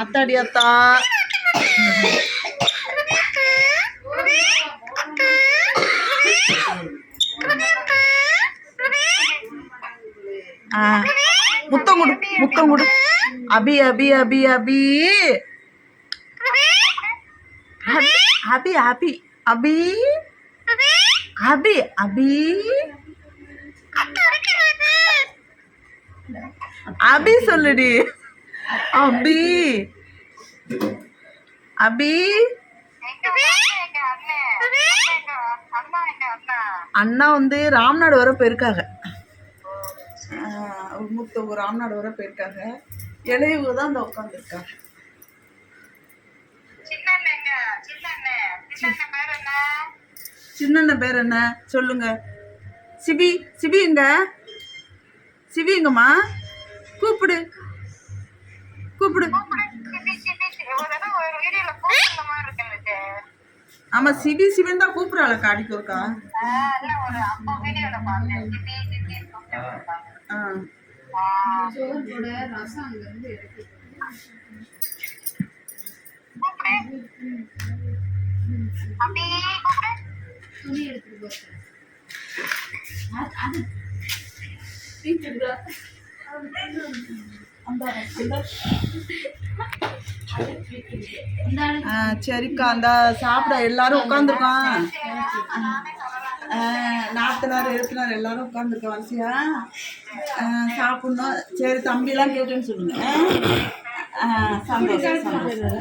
அத்தாடி அத்தா. முத்தம் கொடு முத்தம் கொடு. அபி அபி அபி. அபி அபி அபி அபி. அபி அபி. அபி சொல்லுடி. அபி. அபி. அண்ணா வந்து ராம்நாடு வர போயிருக்காங்க. முத்தவங்க ராம்நாடு வர போயிருக்காங்க. இளையவங்க தான் அந்த உட்காந்துருக்காங்க சின்னண்ண பேர் என்ன? சொல்லுங்க. சிபி சிபி எங்க? சிபி எங்கம்மா? கூப்பிடு. கூப்பிடு. ஆமா சிபி சிபின்னு தான் கூப்பிடுறாள் காடிக்கு ஒருக்கா. ஆ. சரிக்கா அந்த சாப்பிட. எல்லாரும் உட்காந்துருக்கான் நாத்தனார் எழுத்தினார் எல்லாரும் உட்காந்துருக்க வரிசையா? சாப்பிடணும். சரி தம்பிலாம் கேட்டேன்னு சொல்லுங்க. சந்தோஷம் சந்தோஷம்.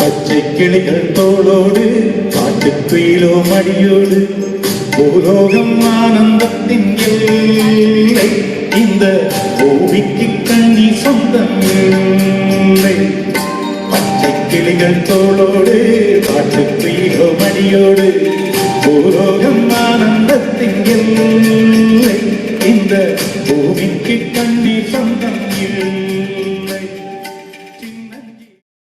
பச்சை கிளிகள் தோளோடு காட்டு துயிலோ மடியோடு பூலோகம் ஆனந்தத்தின் எல்லை இந்த கோவிக்கு கண்ணி சொந்தம் இல்லை. பச்சை கிளிகள் தோளோடு காட்டு துயிலோ மடியோடு பூலோகம் ஆனந்தத்தின் எல்லை இந்த கோவிக்கு